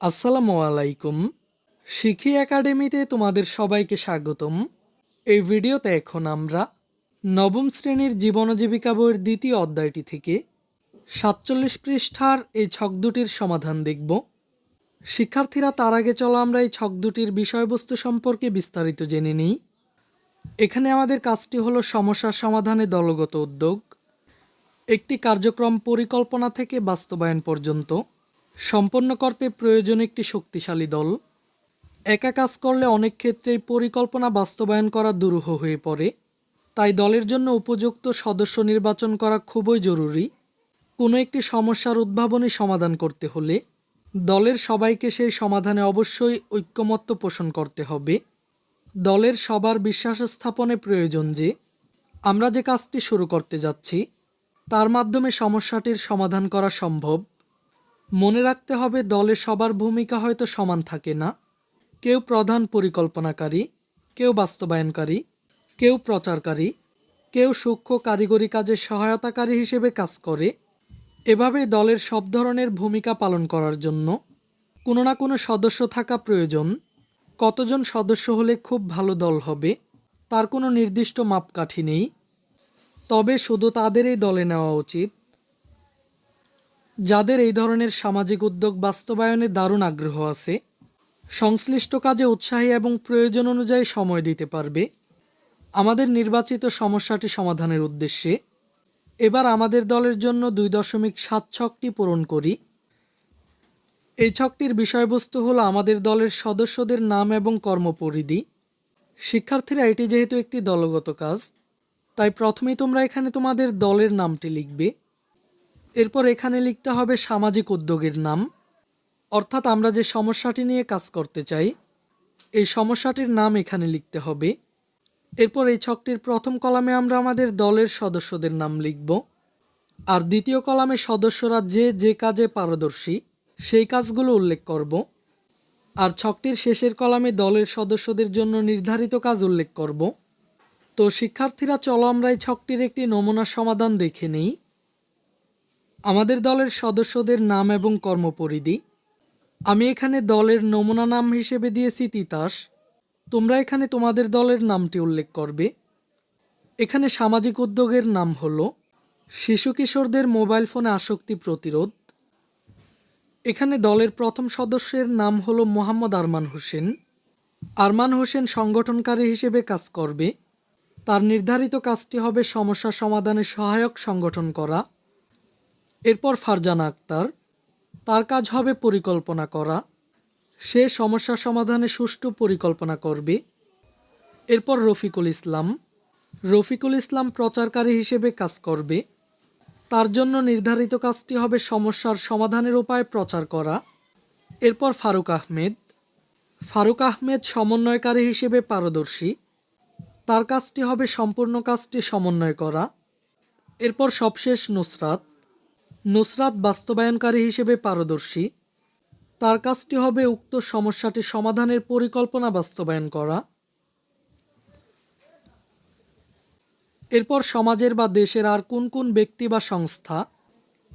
আসসালামু আলাইকুম। শিখি একাডেমিতে তোমাদের সবাইকে স্বাগতম। এই ভিডিওতে এখন আমরা নবম শ্রেণির জীবন জীবিকা বইয়ের দ্বিতীয় অধ্যায়টি থেকে সাতচল্লিশ পৃষ্ঠার এই ছক দুটির সমাধান দেখব। শিক্ষার্থীরা তার আগে চলো আমরা এই ছক দুটির বিষয়বস্তু সম্পর্কে বিস্তারিত জেনে নিই। এখানে আমাদের কাজটি হলো সমস্যার সমাধানে দলগত উদ্যোগ। একটি কার্যক্রম পরিকল্পনা থেকে বাস্তবায়ন পর্যন্ত। সম্পন্ন করতে প্রয়োজন একটি শক্তিশালী দল। একা কাজ করলে অনেক ক্ষেত্রেই পরিকল্পনা বাস্তবায়ন করা দুরূহ হয়ে পড়ে। তাই দলের জন্য উপযুক্ত সদস্য নির্বাচন করা খুবই জরুরি। কোনো একটি সমস্যার উদ্ভাবনী সমাধান করতে হলে দলের সবাইকে সেই সমাধানে অবশ্যই ঐক্যমত্য পোষণ করতে হবে। দলের সবার বিশ্বাস স্থাপনে প্রয়োজন যে, আমরা যে কাজটি শুরু করতে যাচ্ছি, তার মাধ্যমে সমস্যাটির সমাধান করা সম্ভব। মনে রাখতে হবে দলে সবার ভূমিকা হয়তো সমান থাকে না। কেউ প্রধান পরিকল্পনাকারী, কেউ বাস্তবায়নকারী, কেউ প্রচারকারী, কেউ সূক্ষ্ম কারিগরি কাজে সহায়তাকারী হিসেবে কাজ করে। এভাবে দলের সব ধরনের ভূমিকা পালন করার জন্য কোনো না কোনো সদস্য থাকা প্রয়োজন। কতজন সদস্য হলে খুব ভালো দল হবে, তার কোনো নির্দিষ্ট মাপকাঠি নেই। তবে শুধু তাদেরই দলে নেওয়া উচিত। যাদের এই ধরনের সামাজিক উদ্যোগ বাস্তবায়নে দারুণ আগ্রহ আছে, সংশ্লিষ্ট কাজে উৎসাহী এবং প্রয়োজন অনুযায়ী সময় দিতে পারবে। আমাদের নির্বাচিত সমস্যাটি সমাধানের উদ্দেশ্যে এবার আমাদের দলের জন্য দুই দশমিক সাত ছকটি পূরণ করি। এই ছকটির বিষয়বস্তু হলো আমাদের দলের সদস্যদের নাম এবং কর্মপরিধি। শিক্ষার্থীরা, এটি যেহেতু একটি দলগত কাজ, তাই প্রথমেই তোমরা এখানে তোমাদের দলের নামটি লিখবে। এরপর এখানে লিখতে হবে সামাজিক উদ্যোগের নাম। অর্থাৎ আমরা যে সমস্যাটি নিয়ে কাজ করতে চাই, এই সমস্যাটির নাম এখানে লিখতে হবে। এরপর এই ছকটির প্রথম কলামে আমরা আমাদের দলের সদস্যদের নাম লিখব। আর দ্বিতীয় কলামে সদস্যরা যে যে কাজে পারদর্শী, সেই কাজগুলো উল্লেখ করব। আর ছকটির শেষের কলামে দলের সদস্যদের জন্য নির্ধারিত কাজ উল্লেখ করব। তো শিক্ষার্থীরা, চলো আমরা এই ছকটির একটি নমুনা সমাধান দেখে নিই। আমাদের দলের সদস্যদের নাম এবং কর্মপরিধি। আমি এখানে দলের নমুনা নাম হিসেবে দিয়েছি তিতাস। তোমরা এখানে তোমাদের দলের নামটি উল্লেখ করবে। এখানে সামাজিক উদ্যোগের নাম হলো শিশু কিশোরদের মোবাইল ফোনে আসক্তি প্রতিরোধ। এখানে দলের প্রথম সদস্যের নাম হলো মোহাম্মদ আরমান হোসেন। আরমান হোসেন সংগঠনকারী হিসেবে কাজ করবে। তার নির্ধারিত কাজটি হবে সমস্যা সমাধানে সহায়ক সংগঠন করা। এরপর ফারজানা আক্তার, তার কাজ হবে পরিকল্পনা করা। সে সমস্যা সমাধানে সুষ্ঠু পরিকল্পনা করবে। এরপর রফিকুল ইসলাম রফিকুল ইসলাম প্রচারকারী হিসেবে কাজ করবে। তার জন্য নির্ধারিত কাজটি হবে সমস্যার সমাধানের উপায় প্রচার করা। এরপর ফারুক আহমেদ ফারুক আহমেদ সমন্বয়কারী হিসেবে পারদর্শী। তার কাজটি হবে সম্পূর্ণ কাজটি সমন্বয় করা। এরপর সবশেষ নুসরাত নুসরাত বাস্তবায়নকারী হিসেবে পারদর্শী। তার কাজটি হবে উক্ত সমস্যাটি সমাধানের পরিকল্পনা বাস্তবায়ন করা। এরপর সমাজের বা দেশের আর কোন কোন ব্যক্তি বা সংস্থা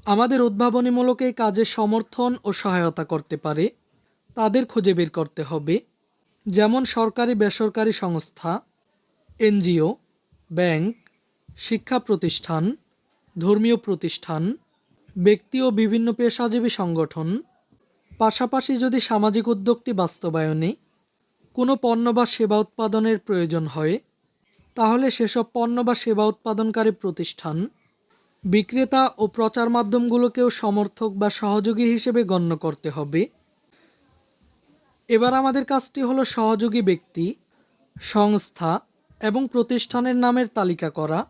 আমাদের উদ্ভাবনীমূলক এই কাজে সমর্থন ও সহায়তা করতে পারে, তাদের খুঁজে বের করতে হবে। যেমন সরকারি বেসরকারি সংস্থা, এনজিও, ব্যাংক, শিক্ষা প্রতিষ্ঠান, ধর্মীয় প্রতিষ্ঠান ব্যক্তি ও বিভিন্ন পেশাজীবী সংগঠন, পাশাপাশি যদি সামাজিক উদ্যোগটি বাস্তবায়নে কোনো পণ্য বা সেবা উৎপাদনের প্রয়োজন হয়, তাহলে সেসব পণ্য বা সেবা উৎপাদনকারী প্রতিষ্ঠান বিক্রেতা ও প্রচার মাধ্যমগুলোকেও সমর্থক বা সহযোগী হিসেবে গণ্য করতে হবে। এবার আমাদের কাজটি হলো সহযোগী ব্যক্তি, সংস্থা এবং প্রতিষ্ঠানের নামের তালিকা করা।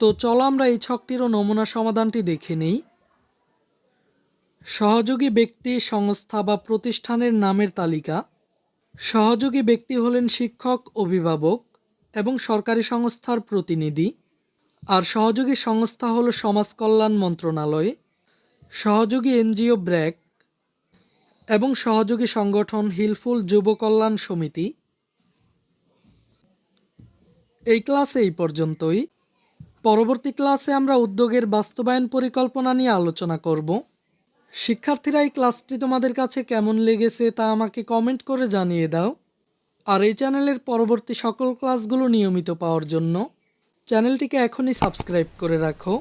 তো চলো আমরা এই ছকটিরও নমুনা সমাধানটি দেখে নেই। সহযোগী ব্যক্তি, সংস্থা বা প্রতিষ্ঠানের নামের তালিকা। সহযোগী ব্যক্তি হলেন শিক্ষক, অভিভাবক এবং সরকারি সংস্থার প্রতিনিধি। আর সহযোগী সংস্থা হলো সমাজ কল্যাণ মন্ত্রণালয়। সহযোগী এনজিও ব্র্যাক এবং সহযোগী সংগঠন হিলফুল যুব কল্যাণ সমিতি। এই ক্লাসে এই পর্যন্তই। পরবর্তী ক্লাসে আমরা উদ্যোগের বাস্তবায়ন পরিকল্পনা নিয়ে আলোচনা করব। শিক্ষার্থীরা এই ক্লাসটি তোমাদের কাছে কেমন লেগেছে তা আমাকে কমেন্ট করে জানিয়ে দাও। আর এই চ্যানেলের পরবর্তী সকল ক্লাসগুলো নিয়মিত পাওয়ার জন্য চ্যানেলটিকে এখনই সাবস্ক্রাইব করে রাখো।